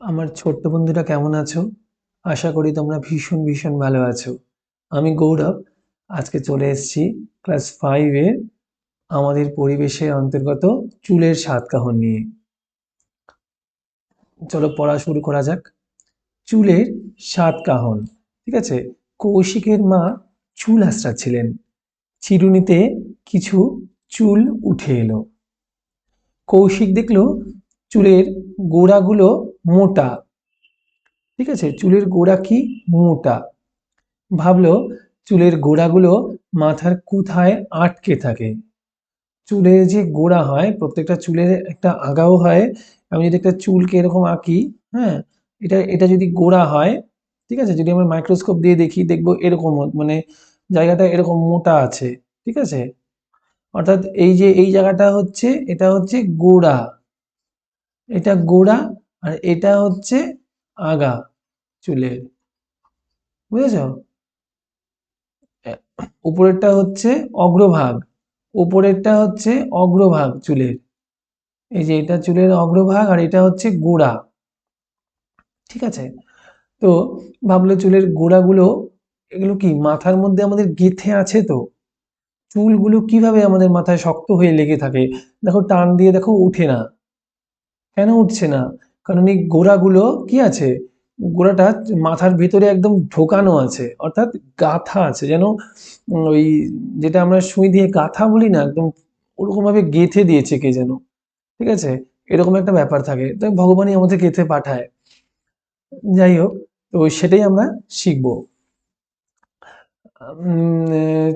আমার ছোট্ট বন্ধুরা কেমন আছো? আশা করি তোমরা ভীষণ ভীষণ ভালো আছো। আমি গৌরব, আজকে চলে এসেছি ক্লাস ফাইভে আমাদের পরিবেশের অন্তর্গত চুলের সাতকাহন নিয়ে। চলো পড়া শুরু করা যাক। চুলের সাতকাহন ঠিক আছে? কৌশিকের মা চুল আঁচড়াচ্ছিলেন চিরুনিতে কিছু চুল উঠে এলো। কৌশিক দেখল চুলের গোড়াগুলো মোটা। ঠিক আছে? চুলের গোড়া কি? মোটা। ভাবলো চুলের গোড়াগুলো মাথার কোথায় আটকে থাকে। চুলের যে গোড়া হয়, প্রত্যেকটা চুলের একটা আগাও হয়। আমি যদি একটা চুলকে এরকম আঁকি হ্যাঁ এটা এটা যদি গোড়া হয়, ঠিক আছে? যদি আমরা মাইক্রোস্কোপ দিয়ে দেখি, দেখব এরকম মানে জায়গাটা এরকম মোটা আছে। ঠিক আছে? অর্থাৎ এই যে, এই জায়গাটা হচ্ছে, এটা হচ্ছে গোড়া। এটা গোড়া আর এটা হচ্ছে আগা চুলের, বুঝেছ? উপরেরটা হচ্ছে অগ্রভাগ, উপরেরটা হচ্ছে অগ্রভাগ চুলের। এই যে এটা চুলের অগ্রভাগ আর এটা হচ্ছে গোড়া, ঠিক আছে? তো ভাবলো চুলের গোড়াগুলো, এগুলো কি মাথার মধ্যে আমাদের গেথে আছে তো? চুলগুলো কীভাবে আমাদের মাথায় শক্ত হয়ে লেগে থাকে? দেখো টান দিয়ে দেখো উঠে না। কেন উঠছে না? কারণ এই গোড়াগুলো কি আছে? গোড়াটা মাথার ভিতরে একদম ঢোকানো আছে, অর্থাৎ গাথা আছে, যেন ওই যেটা আমরা সুই দিয়ে গাথা বলি না, একদম ওরকমভাবে গেথে দিয়েছে কে যেন, ঠিক আছে? এরকম একটা ব্যাপার থাকে, তো ভগবানই আমাদের গেথে পাঠায়। যাই হোক, তো সেটাই আমরা শিখব।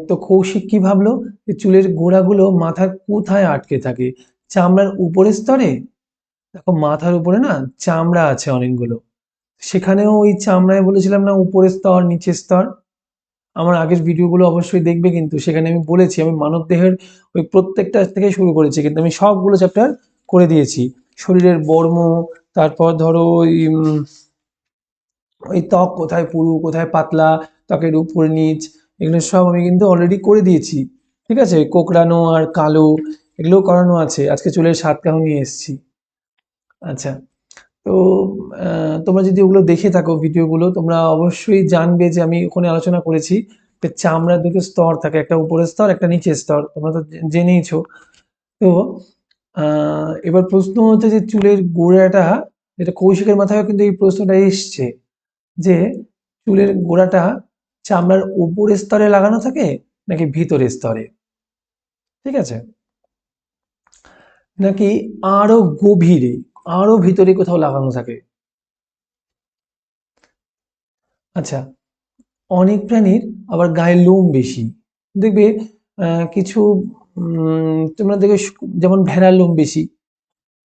তো কৌশিক কি ভাবলো? চুলের গোড়াগুলো মাথার কোথায় আটকে থাকে? চামড়ার উপরের স্তরে? দেখো মাথার উপরে না চামড়া আছে অনেকগুলো। সেখানেও ওই চামড়ায় বলেছিলাম না উপরের স্তর নিচের স্তর। আমার আগের ভিডিওগুলো অবশ্যই দেখবে কিন্তু সেখানে আমি বলেছি, আমি মানব দেহের ওই প্রত্যেকটা থেকে শুরু করেছি, কিন্তু আমি সবগুলো চ্যাপ্টার করে দিয়েছি। শরীরের বর্ম, তারপর ধরো ওই ওই ত্বক কোথায় পুরু, কোথায় পাতলা, ত্বকের উপর নিচ, এগুলো সব আমি কিন্তু অলরেডি করে দিয়েছি। ঠিক আছে? কোকড়ানো আর কালো এগুলো করানো আছে। আজকে চুলের সাতকাহ নিয়ে এসেছি। আচ্ছা তো তোমরা যদি ওগুলো দেখে থাকো ভিডিওগুলো, তোমরা অবশ্যই জানবে যে আমি ওখানে আলোচনা করেছি যে চামড়ার দুটো স্তর থাকে, একটা উপরের স্তর, একটা নিচের স্তর। তোমরা তো জেনেইছো। তো এবার প্রশ্ন হচ্ছে যে চুলের গোড়াটা, এটা কৌশিকের মাথায় কিন্তু এই প্রশ্নটা এসছে যে চুলের গোড়াটা চামড়ার উপরের স্তরে লাগানো থাকে নাকি ভিতরের স্তরে? ঠিক আছে? নাকি আরও গভীরে? আরও ভিতরে কোথাও লাগানো থাকে। আচ্ছা অনেক প্রাণীর আবার গায়ে লোম বেশি। দেখবে কিছু তোমরা দেখবে যেমন ভেড়ার লোম বেশি।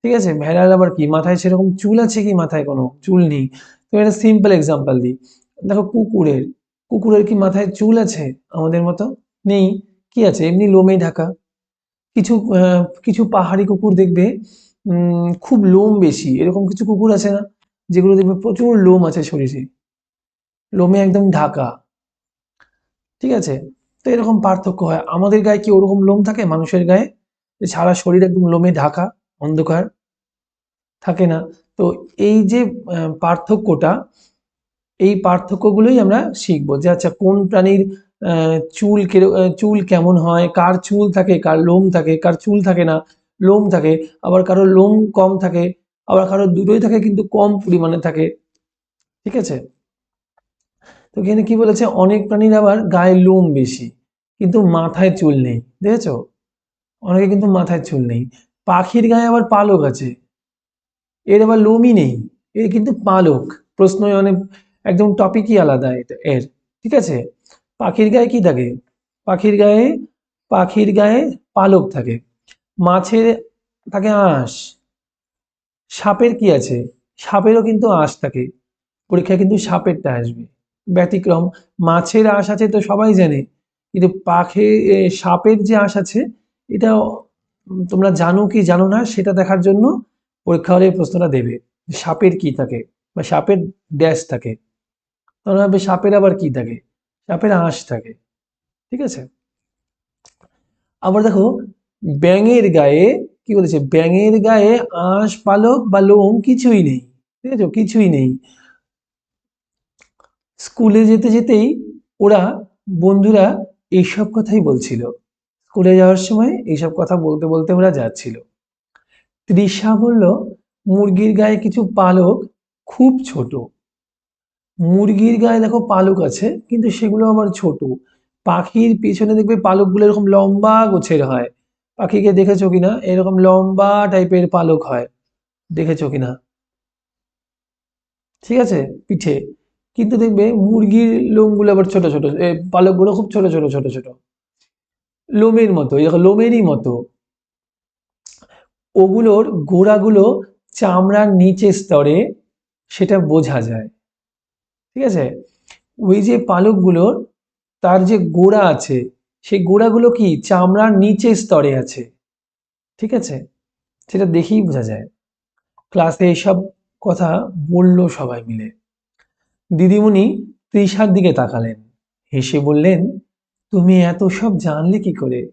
ঠিক আছে? ভেড়ার আবার কি? মাথায় সেরকম চুল আছে কি মাথায় কোনো? চুল নেই। তো এটা সিম্পল এক্সাম্পল দিই। দেখো কুকুরের কুকুরের কি মাথায় চুল আছে? আমাদের মতো? নেই। কি আছে? এমনি লোমেই ঢাকা। কিছু কিছু পাহাড়ি কুকুর দেখবে খুব লোম বেশি। এরকম কিছু কুকুর আছে না, যেগুলো দেখবে প্রচুর লোম আছে শরীরে। লোমে একদম ঢাকা। ঠিক আছে? তো এরকম পার্থক্য হয়। আমাদের গায়ে কি ওরকম লোম থাকে? মানুষের গায়ে? সারা শরীর একদম লোমে ঢাকা, অন্ধকার থাকে না। তো এই যে পার্থক্যটা, এই পার্থক্যগুলোই আমরা শিখব। যে আচ্ছা কোন প্রাণীর চুল চুল কেমন হয়? কার চুল থাকে? কার লোম থাকে? কার চুল থাকে না? লোম থাকে, আবার কারোর লোম কম থাকে, আবার কারও দুটোই থাকে কিন্তু কম পরিমাণে থাকে। ঠিক আছে? তো এখানে কি বলেছে? অনেক প্রাণীর আবার গায়ে লোম বেশি, কিন্তু মাথায় চুল নেই। দেখেছ? অনেকে কিন্তু মাথায় চুল নেই। পাখির গায়ে আবার পালক আছে। এর আবার লোমই নেই। এর কিন্তু পালক। প্রশ্ন অনেক, একদম টপিকই আলাদা এটা, এর। ঠিক আছে? পাখির গায়ে কি থাকে? পাখির গায়ে পাখির গায়ে পালক থাকে। মাছের, থাকে আঁশ। সাপের কি আছে? সাপেরও কিন্তু আঁশ থাকে। পরীক্ষায় কিন্তু সাপেরটা আসবে। ব্যতিক্রম। মাছের আঁশ আছে তো সবাই জানে। কিন্তু পাখে সাপের যে আঁশ আছে, এটা তোমরা জানো কি জানো না, সেটা দেখার জন্য পরীক্ষা হলে প্রশ্নটা দেবে সাপের কি থাকে বা সাপের ড্যাশ থাকে। তখন ভাববে সাপের আবার কি থাকে? সাপের আঁশ থাকে। ঠিক আছে? আবার দেখো ব্যাঙের গায়ে, কি বলেছে? ব্যাঙের গায়ে আঁশ, পালক বা লোম কিছুই নেই। ঠিক আছে কিছুই নেই। স্কুলে যেতে যেতেই ওরা, বন্ধুরা এইসব কথাই বলছিল। স্কুলে যাওয়ার সময় এইসব কথা বলতে বলতে ওরা যাচ্ছিল। তৃষা বলল, মুরগির গায়ে কিছু পালক খুব ছোট। মুরগির গায়ে দেখো পালক আছে, কিন্তু সেগুলো আবার ছোট। পাখির পিছনে দেখবে পালকগুলো এরকম লম্বা গোছের হয়। পাখিকে দেখেছ কিনা? এরকম লম্বা টাইপের পালক হয়। দেখেছ কিনা? ঠিক আছে? পিঠে। কিন্তু দেখবে মুরগির লোমগুলো আবার ছোট ছোট। পালকগুলো খুব ছোট ছোট ছোট ছোট। লোমের মতো দেখো লোমেরই মতো। ওগুলোর গোড়াগুলো চামড়ার নিচে স্তরে সেটা বোঝা যায়। ঠিক আছে? ওই যে পালকগুলোর তার যে গোড়া আছে সেই গোড়াগুলো কি চামড়ার নিচে স্তরে আছে? ঠিক আছে? সেটা দেখেই বোঝা যায়। ক্লাসে এইসব কথা বলল সবাই মিলে। দিদিমণি তৃষার দিকে তাকালেন। হেসে বললেন, তুমি এত সব জানলে কি করে?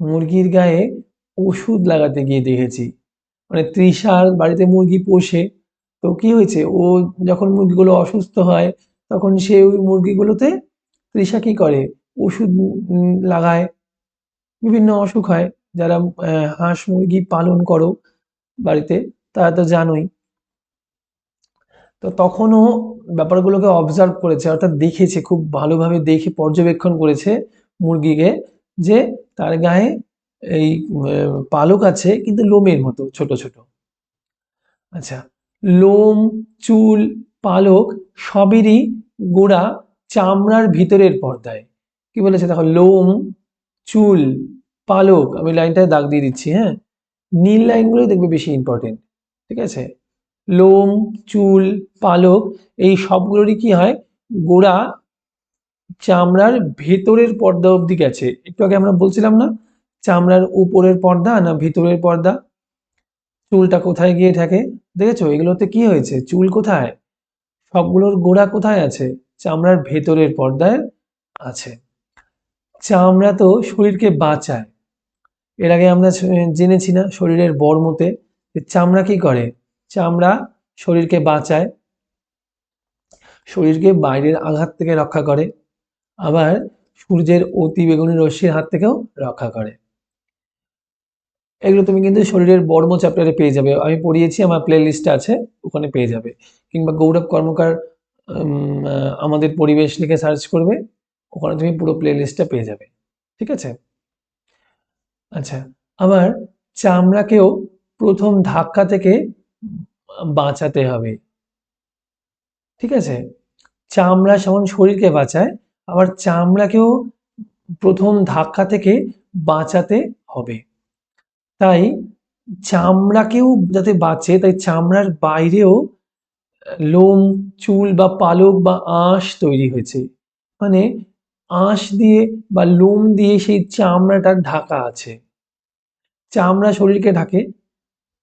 মুরগির গায়ে ওষুধ লাগাতে গিয়ে দেখেছি। মানে তৃষার বাড়িতে মুরগি পোষে তো কি হয়েছে? ও যখন মুরগিগুলো অসুস্থ হয় তখন সে ওই মুরগিগুলোতে তৃষা কি করে? ওষুধ লাগায়। বিভিন্ন অসুখ হয়। যারা হাঁস মুরগি পালন করো বাড়িতে, তারা তো জানোই। তো তখনও ব্যাপারগুলোকে অবজার্ভ করেছে, অর্থাৎ দেখেছে, খুব ভালোভাবে দেখে পর্যবেক্ষণ করেছে মুরগিকে যে তার গায়ে এই পালক আছে, কিন্তু লোমের মতো, ছোট ছোট। আচ্ছা লোম, চুল, পালক সবেরই গোড়া চামড়ার ভিতরের পর্দায়। কি বলেছে? দেখো, লোম, চুল, পালক, আমি লাইনটায় দাগ দিয়ে দিচ্ছি হ্যাঁ? নীল লাইনগুলোই দেখবে বেশি ইম্পর্টেন্ট ঠিক আছে? লোম, চুল, পালক, এই সবগুলোরই কি হয়? গোড়া চামড়ার ভেতরের পর্দা অবধি গেছে। একটু আগে আমরা বলছিলাম না, চামড়ার উপরের পর্দা না ভেতরের পর্দা? চুলটা কোথায় গিয়ে থাকে দেখেছ? এগুলোতে কি হয়েছে? চুল কোথায়? সবগুলোর গোড়া কোথায় আছে? চামড়ার ভেতরের পর্দায় আছে। চামড়া তো শরীরকে বাঁচায় এর আগে আমরা জেনেছি না শরীরের বর্মতে চামড়া কি করে? চামড়া শরীরকে বাঁচায়, শরীরকে বাইরের আঘাত থেকে রক্ষা করে, আবার সূর্যের অতি বেগুনি রশ্মির হাত থেকেও রক্ষা করে। এগুলো তুমি কিন্তু শরীরের বর্ম চ্যাপ্টারে পেয়ে যাবে। আমি পড়িয়েছি, আমার প্লে লিস্টে আছে, ওখানে পেয়ে যাবে। কিংবা গৌরব কর্মকার আমাদের পরিবেশ লিখে সার্চ করবে। ওখানে তুমি পুরো প্লে লিস্টটা পেয়ে যাবে। ঠিক আছে? আচ্ছা আবার চামড়াকেও প্রথম ধাক্কা থেকে বাঁচাতে হবে। ঠিক আছে? চামড়া যেমন শরীরকে বাঁচায়, আবার চামড়াকেও প্রথম ধাক্কা থেকে বাঁচাতে হবে। তাই চামড়াকেও যাতে বাঁচে, তাই চামড়ার বাইরেও লোম, চুল বা পালক বা আঁশ তৈরি হয়েছে। মানে আঁশ দিয়ে বা লোম দিয়ে সেই চামড়াটা ঢাকা আছে। চামড়া শরীরকে ঢাকে।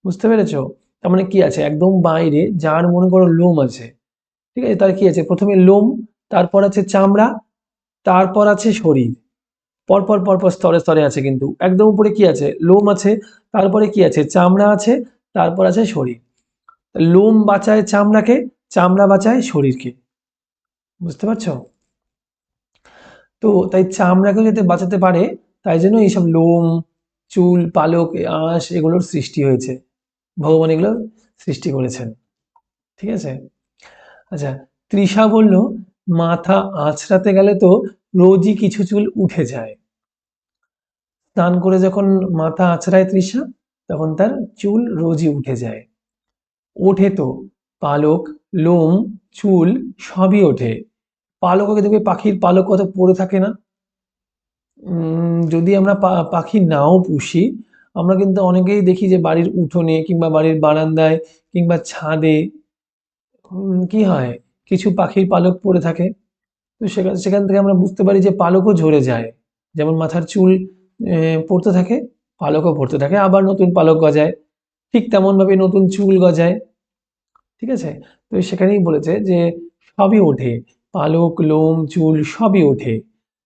বুঝতে পেরেছ? তার মানে কি আছে? একদম বাইরে, যার মনে করো লোম আছে। ঠিক আছে? তার কি আছে? প্রথমে লোম, তারপর আছে চামড়া, তারপর আছে শরীর। পরপর পরপর স্তরে স্তরে আছে কিন্তু। একদম উপরে কি আছে? লোম আছে, তারপরে কি আছে? চামড়া আছে, তারপর আছে শরীর। লোম বাঁচায় চামড়াকে, চামড়া বাঁচায় শরীরকে। বুঝতে পারছ? তো তাই চামড়াকে যাতে বাঁচাতে পারে, তাই জন্য এইসব লোম, চুল, পালক আঁশ এগুলোর সৃষ্টি হয়েছে। ভগবান এগুলো সৃষ্টি করেছেন। ঠিক আছে? আচ্ছা তৃষা বলল, মাথা আঁচড়াতে গেলে তো রোজই কিছু চুল উঠে যায়। স্নান করে যখন মাথা আঁচড়ায় তৃষা, তখন তার চুল রোজই উঠে যায়। ওঠে তো, পালক, লোম, চুল সবই ওঠে। পালককে দেখবে পাখির পালক কত পড়ে থাকে না। যদি আমরা পাখি নাও পুষি, আমরা কিন্তু অনেকেই দেখি যে বাড়ির উঠোনে কিংবা বাড়ির বারান্দায় কিংবা ছাদে কি হয়? কিছু পাখির পালক পড়ে থাকে। তো সেখান সেখান থেকে আমরা বুঝতে পারি যে পালকও ঝরে যায়। যেমন মাথার চুল পড়তে থাকে, পালকও পড়তে থাকে, আবার নতুন পালক গজায়। ঠিক তেমনভাবে নতুন চুল গজায়। ঠিক আছে? তো সেখানেই বলেছে যে সবই ওঠে। পালক, লোম, চুল সবই ওঠে।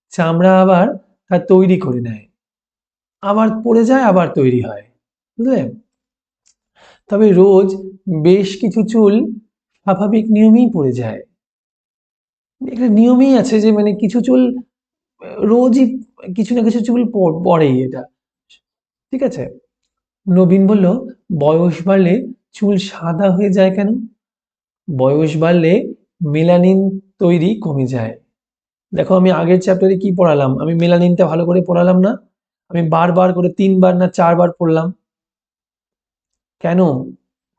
চামড়া আবার তা তৈরি করে নেয়। আবার পড়ে যায়, আবার তৈরি হয়। বুঝলে? তবে রোজ বেশ কিছু চুল স্বাভাবিক নিয়মেই পড়ে যায়। একটা নিয়মই আছে যে মানে কিছু চুল, রোজই কিছু না কিছু চুল পড়েই এটা। ঠিক আছে? নবীন বলল, বয়স বাড়লে চুল সাদা হয়ে যায় কেন? বয়স বাড়লে মেলানিন তৈরি কমে যায়। দেখো আমি আগের চ্যাপ্টারে কি পড়ালাম? আমি মেলানিনটা ভালো করে পড়ালাম না। আমি বারবার করে তিনবার না চারবার পড়লাম। কেন?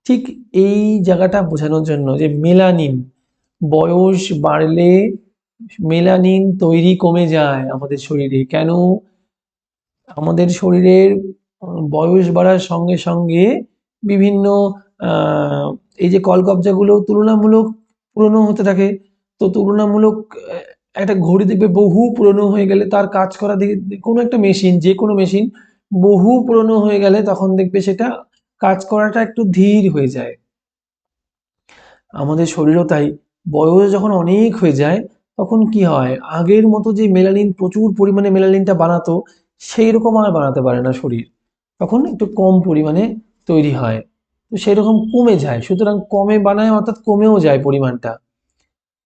ঠিক এই জায়গাটা বোঝানোর জন্য যে মেলানিন বয়স বাড়লে মেলানিন তৈরি কমে যায় আমাদের শরীরে। কেন? আমাদের শরীরের বয়স বাড়ার সঙ্গে সঙ্গে বিভিন্ন এই যে কলকবজাগুলো তুলনামূলক পুরনো হতে থাকে। তো তুলনামূলক একটা ঘড়ি দেখবে বহু পুরনো হয়ে গেলে তার কাজ করা দেখে, কোনো একটা মেশিন, যে কোনো মেশিন বহু পুরনো হয়ে গেলে তখন দেখবে সেটা কাজ করাটা একটু ধীর হয়ে যায়। আমাদের শরীরও তাই। বয়স যখন অনেক হয়ে যায়, তখন কি হয়? আগের মতো যে মেলানিন প্রচুর পরিমাণে মেলানিনটা বানাতো সেই রকম আর বানাতে পারে না শরীর। তখন একটু কম পরিমাণে তৈরি হয়। তো সেই রকম কমে যায়। সুতরাং কমে বানায় অর্থাৎ কমেও যায় পরিমাণটা।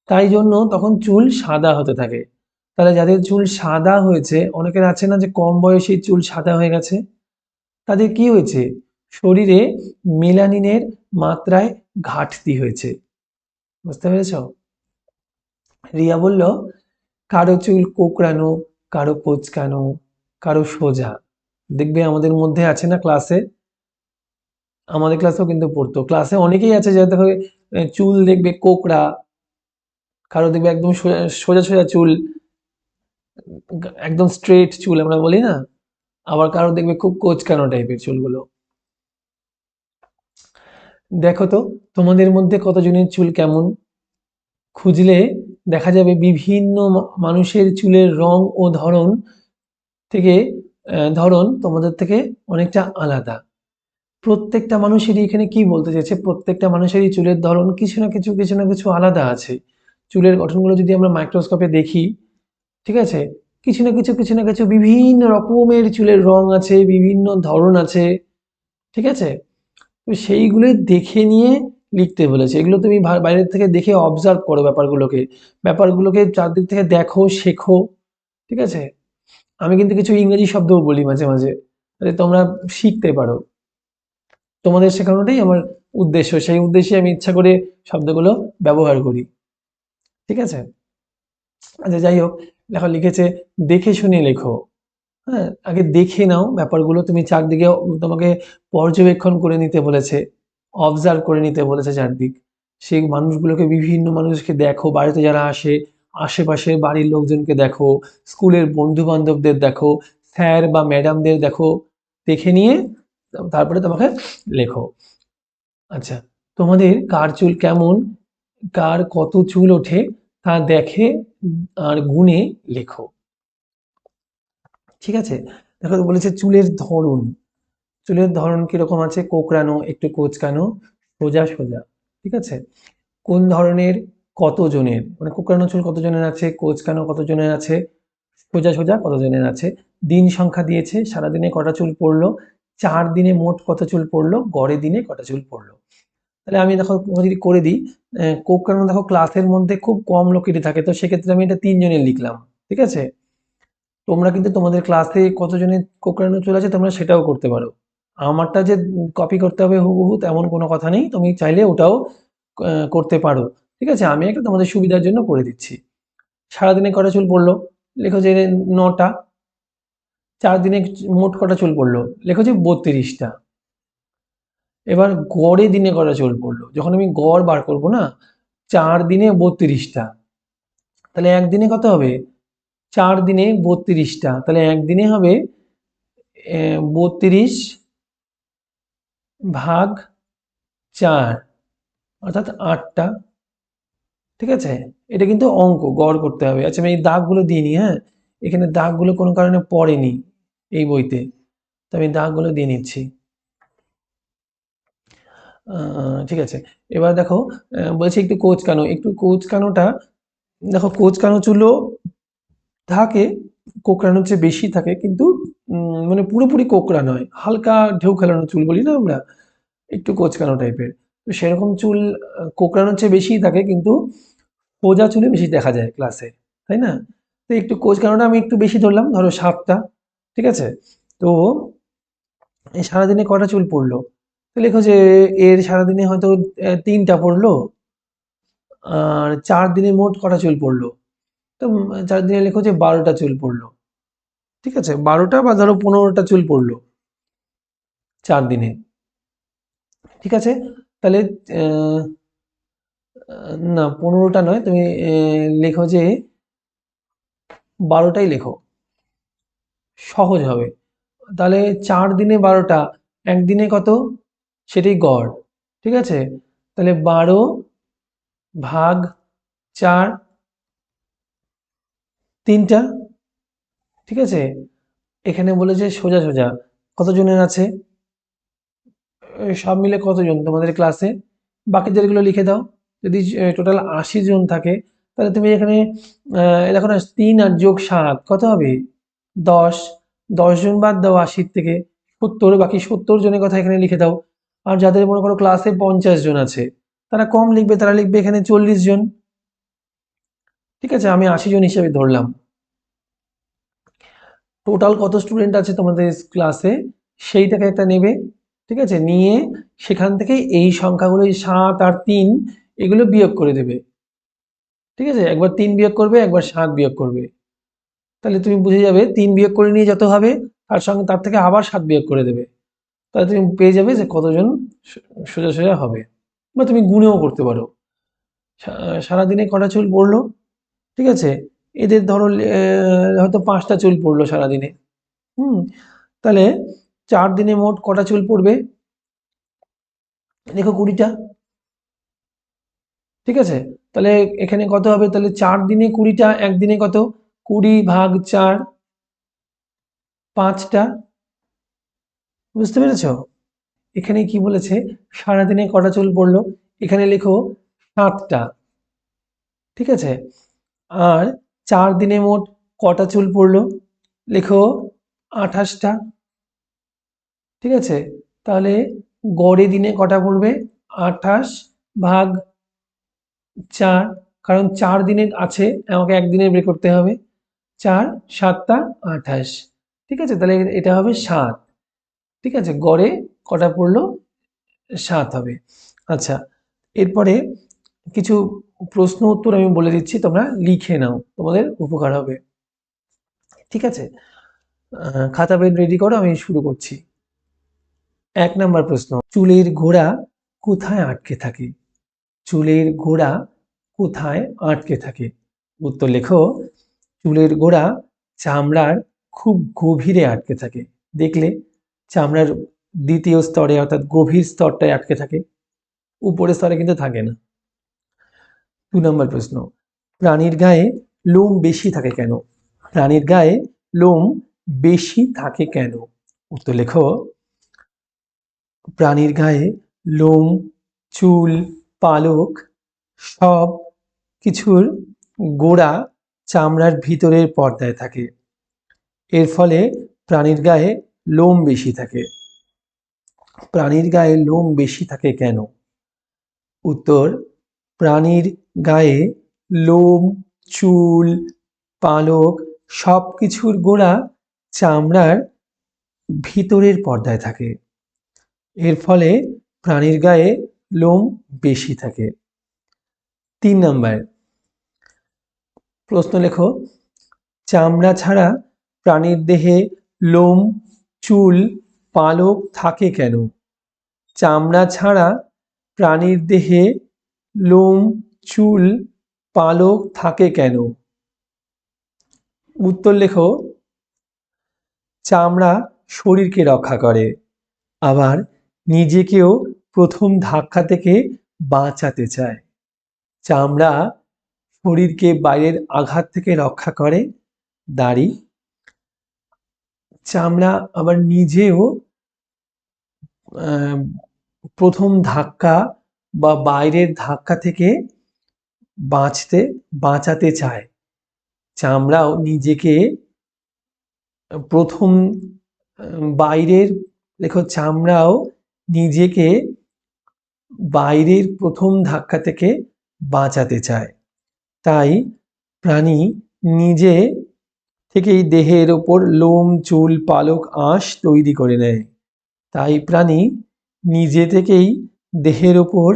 তাই জন্য তখন চুল সাদা হতে থাকে। তাহলে যাদের চুল সাদা হয়েছে, অনেকের আছে না যে কম বয়সে চুল সাদা হয়ে গেছে? তাদের কি হয়েছে? শরীরে মেলানিনের মাত্রায় ঘাটতি হয়েছে। বুঝতে পেরেছ? রিয়া বলল, কারও চুল কোকড়ানো, কারও কোচকানো, কারও সোজা। দেখবে আমাদের মধ্যে আছে না ক্লাসে আমাদের ক্লাসেও কিন্তু পড়তো। ক্লাসে অনেকেই আছে দেখো এ, চুল দেখবে কোকড়া কারও দেখবে একদম সোজা সোজা চুল একদম স্ট্রেট চুল আমরা বলি না আবার কারও দেখবে খুব কোচকানো টাইপের চুলগুলো। দেখো তো তোমাদের মধ্যে কতজনের চুল কেমন? খুঁজলে দেখা যাবে বিভিন্ন মানুষের চুলের রং ও ধরন থেকে ধরন তোমাদের থেকে অনেকটা আলাদা। প্রত্যেকটা মানুষেরই এখানে কি বলতে চাইছে? প্রত্যেকটা মানুষেরই চুলের ধরন কিছু না কিছু কিছু না কিছু আলাদা আছে। চুলের গঠনগুলো যদি আমরা মাইক্রোস্কোপে দেখি, ঠিক আছে? কিছু না কিছু কিছু না কিছু বিভিন্ন রকমের চুলের রং আছে, বিভিন্ন ধরন আছে, ঠিক আছে? তো সেইগুলোই দেখে নিয়ে লিখতে বলেছে। এগুলো তুমি বাইরের থেকে দেখে অবজার্ভ করো ব্যাপারগুলোকে। ব্যাপারগুলোকে চারদিক থেকে দেখো, শেখো, ঠিক আছে? আমি কিন্তু কিছু ইংরেজি শব্দও বলি মাঝে মাঝে। তোমরা শিখতে পারো। তোমাদের শেখানোটাই আমার উদ্দেশ্য, সেই উদ্দেশ্যে আমি ইচ্ছা করে শব্দগুলো ব্যবহার করি। ঠিক আছে? আচ্ছা যাই হোক, লেখা লিখেছে, দেখে শুনে লেখো। হ্যাঁ আগে দেখে নাও ব্যাপারগুলো, তুমি চারদিকে তোমাকে পর্যবেক্ষণ করে নিতে বলেছে অবজার্ভ করে নিতে বলেছে চারদিক। সেই মানুষগুলোকে, বিভিন্ন মানুষকে দেখো, বাড়িতে যারা আসে আশেপাশের বাড়ির লোকজনকে দেখো, স্কুলের বন্ধু বান্ধবদের দেখো, স্যার বা ম্যাডামদের দেখো, দেখে নিয়ে তারপরে তোমাকে লেখো। আচ্ছা তোমাদের কার চুল কেমন, কার কত চুল ওঠে তা দেখে আর গুণে লেখো। ঠিক আছে? দেখো বলেছে চুলের ধরন। চুলের ধরন কীরকম আছে? কোকড়ানো, একটু কোচকানো, সোজা সোজা। ঠিক আছে? কোন ধরনের কতজনের? মানে কোকড়ানো চুল কতজনের আছে? কোচকানো কতজনের আছে? সোজা সোজা কতজনের আছে? দিন সংখ্যা দিয়েছে, সারাদিনে কটা চুল পড়ল? চার দিনে মোট কত চুল পড়ল? গড়ে দিনে কটা চুল পড়ল? তাহলে আমি দেখো যদি করে দিই আহ, কোকড়ানো দেখো ক্লাসের মধ্যে খুব কম লোকেরই থাকে তো সেক্ষেত্রে আমি এটা তিনজনের লিখলাম ঠিক আছে? তোমরা কিন্তু তোমাদের ক্লাসে কতজনের কোকড়ানো চুল আছে তোমরা সেটাও করতে পারো। আমারটা যে কপি করতে হবে হুবহু তেমন কোনো কথা নেই তুমি চাইলে ওটাও করতে পারো ঠিক আছে? আমি একটা তোমাদের সুবিধার জন্য করে দিচ্ছি। সারাদিনে কটা চুল পড়ল? লেখো যে নটা। চার দিনে মোট কটা চুল পড়ল? লেখো যে বত্রিশটা। এবার গড়ে দিনে কটা চুল পড়ল? যখন আমি গড় বার করব না, চার দিনে বত্রিশটা। তাহলে একদিনে কত হবে? চার দিনে বত্রিশটা। তাহলে একদিনে হবে বত্রিশ ভাগ চার, অর্থাৎ আটটা। ঠিক আছে? এটা কিন্তু অঙ্ক, গড় করতে হবে। আচ্ছা আমি এই দাগগুলো দিইনি হ্যাঁ? এখানে দাগগুলো কোনো কারণে পড়েনি। এই বইতে। তো আমি দাগগুলো দিয়ে নিচ্ছি। ঠিক আছে। এবার দেখো বলছি একটু কোচকানো। একটু কোচকানোটা, দেখো, কোচকানো চুলও থাকে, কোকড়ানোর চেয়ে বেশি থাকে, কিন্তু মানে পুরোপুরি কোকড়া নয়। হালকা ঢেউ খেলানো চুল বলি না আমরা? একটু কোচকানো টাইপের। তো সেরকম চুল কোঁকড়ানোর চেয়ে বেশিই থাকে, কিন্তু সোজা চুলে বেশি দেখা যায় ক্লাসে, তাই না? তো একটু কোচকানোটা আমি একটু বেশি ধরলাম, ধরো সাতটা ঠিক আছে? তো এই সারাদিনে কটা চুল পড়ল? তো লেখো যে এর সারাদিনে হয়তো তিনটা পড়ল। আর চার দিনে মোট কটা চুল পড়ল? তো চার দিনে লেখো যে বারোটা চুল পড়ল। ঠিক আছে? বারোটা বা ধরো পনেরোটা চুল পড়ল চার দিনে। ঠিক আছে? তাহলে না, পনেরোটা নয়, তুমি লেখো যে বারোটাই লেখো। সহজ হবে। তাহলে চার দিনে বারোটা একদিনে কত? সেটাই গড় ঠিক আছে? তাহলে বারো ভাগ চার তিনটা ঠিক আছে? এখানে বলেছে সোজা সোজা। কতজনের আছে? সব মিলে কতজন? তোমাদের ক্লাসে বাকিদেরগুলো লিখে দাও। যদি টোটাল আশি জন থাকে তাহলে তুমি এখানে আহ, দেখো না তিন আর যোগ সাত কত হবে? দশ দশ জন বাদ দাও আশির থেকে। সত্তর, বাকি সত্তর জনের কথা এখানে লিখে দাও। আর যাদের মনে করো ক্লাসে পঞ্চাশ জন আছে, তারা কম লিখবে, তারা লিখবে এখানে চল্লিশ জন। ঠিক আছে, আমি আশি জন হিসেবে ধরলাম। টোটাল কত স্টুডেন্ট আছে তোমাদের ক্লাসে সেইটাকে একটা নেবে। ঠিক আছে, নিয়ে সেখান থেকে এই সংখ্যাগুলো সাত আর তিন, এগুলো বিয়োগ করে দেবে। ঠিক আছে, একবার তিন বিয়োগ করবে, একবার সাত বিয়োগ করবে। তাহলে তুমি বুঝে যাবে তিন বিয়োগ করে নিয়ে যত হবে, তার সঙ্গে তার থেকে আবার সাত বিয়োগ করে দেবে। তাহলে তুমি পেয়ে যাবে যে কতজন সোজা সোজা হবে। বা তুমি গুণেও করতে পারো। সারাদিনে কটা চুল পড়ল? ঠিক আছে? এদের ধরো হয়তো পাঁচটা চুল পড়ল সারাদিনে। হুম? তাহলে চার দিনে মোট কটা চুল পড়বে? দেখো কুড়িটা। ঠিক আছে? তাহলে এখানে কত হবে? তাহলে চার দিনে কুড়িটা, একদিনে কত? কুড়ি ভাগ চার, পাঁচটা। বুঝতে পেরেছ? এখানে কি বলেছে? সারাদিনে কটা চুল পড়ল? এখানে লেখো সাতটা। ঠিক আছে? আর চার দিনে মোট কটা চুল পড়ল? লেখো আঠাশটা। ঠিক আছে? তাহলে গড়ে দিনে কটা পড়বে? আঠাশ ভাগ চার। কারণ চার দিনের আছে, আমাকে একদিনের বের করতে হবে। চার সাতটা আঠাশ। ঠিক আছে? তাহলে এটা হবে সাত। ঠিক আছে? গড়ে কটা পড়ল? সাত হবে। আচ্ছা এরপরে কিছু প্রশ্ন উত্তর আমি বলে দিচ্ছি, তোমরা লিখে নাও। তোমাদের উপকার হবে। ঠিক আছে? খাতা, পেন রেডি করো, আমি শুরু করছি। এক নাম্বার প্রশ্ন। চুলের গোড়া কোথায় আটকে থাকে? চুলের গোড়া কোথায় আটকে থাকে? উত্তর লেখো। চুলের গোড়া চামড়ার খুব গভীরে আটকে থাকে। দেখলে চামড়ার দ্বিতীয় স্তরে অর্থাৎ গভীর স্তরটায় আটকে থাকে। উপরের স্তরে কিন্তু থাকে না। দু নম্বর প্রশ্ন, প্রাণীর গায়ে লোম বেশি থাকে কেন? প্রাণীর গায়ে লোম বেশি থাকে কেন? উত্তর লেখো, প্রাণীর গায়ে লোম, চুল, পালক সব কিছুর গোড়া চামড়ার ভিতরের পর্দায় থাকে। এর ফলে প্রাণীর গায়ে লোম বেশি থাকে। প্রাণীর গায়ে লোম বেশি থাকে কেন? উত্তর, প্রাণীর গায়ে লোম, চুল, পালক সব কিছুর গোড়া চামড়ার ভিতরের পর্দায় থাকে। এর ফলে প্রাণীর গায়ে লোম বেশি থাকে। তিন নাম্বার প্রশ্ন লেখো, চামড়া ছাড়া প্রাণীর দেহে লোম, চুল, পালক থাকে কেন? চামড়া ছাড়া প্রাণীর দেহে লোম, চুল, পালক থাকে কেন? উত্তর লেখো, চামড়া শরীরকে রক্ষা করে, আবার নিজেকেও প্রথম ধাক্কা থেকে বাঁচাতে চায়। চামড়া শরীরকে বাইরের আঘাত থেকে রক্ষা করে। দাড়ি। চামড়া আবার নিজেও প্রথম ধাক্কা বা বাইরের ধাক্কা থেকে বাঁচতে, বাঁচাতে চায়। চামড়াও নিজেকে প্রথম বাইরের, লেখো চামড়াও নিজেকে বাইরের প্রথম ধাক্কা থেকে বাঁচাতে চায়। তাই প্রাণী নিজে থেকেই দেহের ওপর লোম, চুল, পালক, আঁশ তৈরি করে নেয়। তাই প্রাণী নিজে থেকেই দেহের ওপর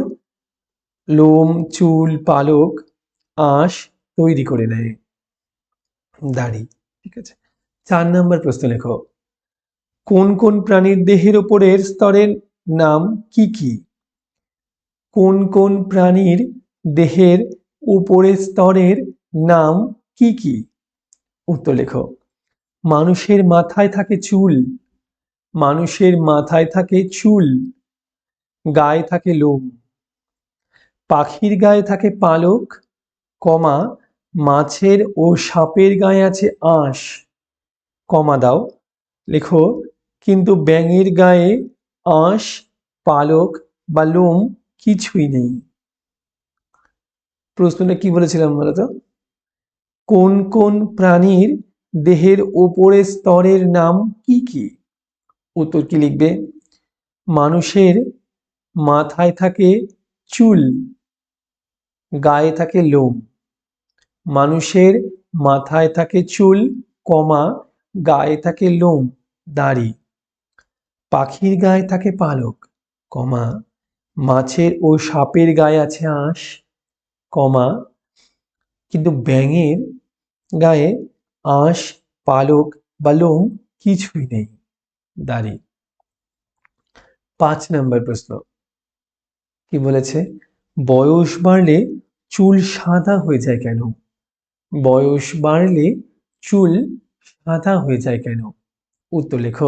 লোম, চুল, পালক, আঁশ তৈরি করে নেয়। দাড়ি, ঠিক আছে? চার নম্বর প্রশ্ন লেখো। কোন কোন প্রাণীর দেহের ওপরের স্তরের নাম কি কি? কোন কোন প্রাণীর দেহের উপরের স্তরের নাম কি কি? উত্তর লেখো। মানুষের মাথায় থাকে চুল। মানুষের মাথায় থাকে চুল। গায়ে থাকে লোম। পাখির গায়ে থাকে পালক, কমা, মাছের ও সাপের গায়ে আছে আঁশ। কমা দাও। লেখো, কিন্তু ব্যাঙের গায়ে আঁশ, পালক বা লোম কিছুই নেই। প্রশ্নটা কি বলেছিলাম বলতো? কোন কোন প্রাণীর দেহের ওপরের স্তরের নাম কি কি? উত্তর কি লিখবে? মানুষের মাথায় থাকে চুল, গায়ে থাকে লোম। মানুষের মাথায় থাকে চুল, কমা, গায়ে থাকে লোম, দাড়ি। পাখির গায়ে থাকে পালক, কমা। মাছের ও সাপের গায়ে আছে আঁশ কমা, কিন্তু ব্যাঙের গায়ে আঁশ, পালক বা লোম কিছুই নেই। দাড়ি। পাঁচ নম্বর প্রশ্ন। কি বলেছে? বয়স বাড়লে চুল সাদা হয়ে যায় কেন? বয়স বাড়লে চুল সাদা হয়ে যায় কেন? উত্তর লেখ।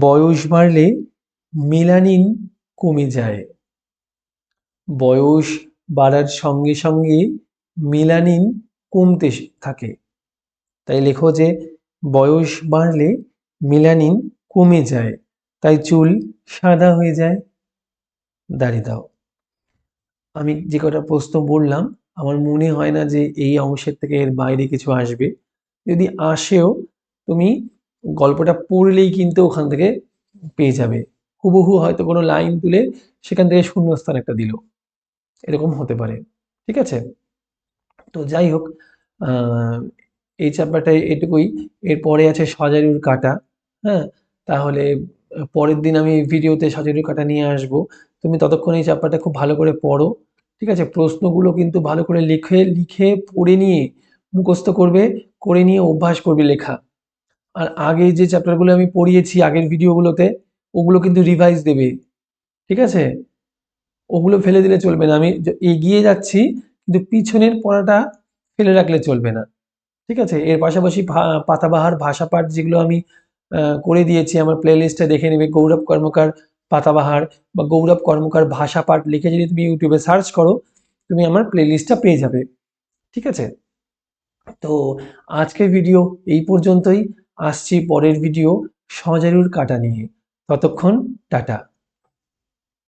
বয়স বাড়লে মেলানিন কমে যায়। বয়স বাড়ার সঙ্গে সঙ্গে মেলানিন কমতে থাকে। তাই লেখো যে, বয়স বাড়লে মেলানিন কমে যায়, তাই চুল সাদা হয়ে যায়। দাঁড়িয়ে দাও। আমি যে কটা প্রশ্ন বললাম, আমার মনে হয় না যে এই অংশের থেকে এর বাইরে কিছু আসবে। যদি আসেও, তুমি গল্পটা পড়লেই কিন্তু ওখান থেকে পেয়ে যাবে। হুবহু হয়তো কোনো লাইন তুলে সেখান থেকে শূন্যস্থান একটা দিল। এরকম হতে পারে, ঠিক আছে? তো যাই হোক এই চ্যাপ্টারটায় এটুকুই। এরপরে আছে সজারুর কাটা হ্যাঁ? তাহলে, পরের দিন আমি ভিডিওতে সজারুর কাটা নিয়ে আসব। তুমি ততক্ষণ এই চ্যাপ্টারটা খুব ভালো করে পড়ো, ঠিক আছে? প্রশ্নগুলো কিন্তু ভালো করে লিখে লিখে, পড়ে নিয়ে মুখস্থ করবে, করে নিয়ে অভ্যাস করবে লেখা। আর আগে যে চ্যাপ্টারগুলো আমি পড়িয়েছি আগের ভিডিওগুলোতে ওগুলো কিন্তু রিভাইজ দেবে, ঠিক আছে? ওগুলো ফেলে দিলে চলবে না। আমি এগিয়ে যাচ্ছি, কিন্তু পিছনের পড়াটা ফেলে রাখলে চলবে না। ঠিক আছে? এর পাশাপাশি পাতাবাহার ভাষাপাঠ যেগুলো আমি করে দিয়েছি, আমার প্লেলিস্টে দেখে নেবে। গৌরব কর্মকার পাতাবাহার বা গৌরব কর্মকার ভাষাপাঠ লিখে যদি তুমি ইউটিউবে সার্চ করো, তুমি আমার প্লেলিস্টটা পেয়ে যাবে। ঠিক আছে? তো আজকের ভিডিও এই পর্যন্তই। আসছি পরের ভিডিও সজারুর কাটা নিয়ে। ততক্ষণ টাটা।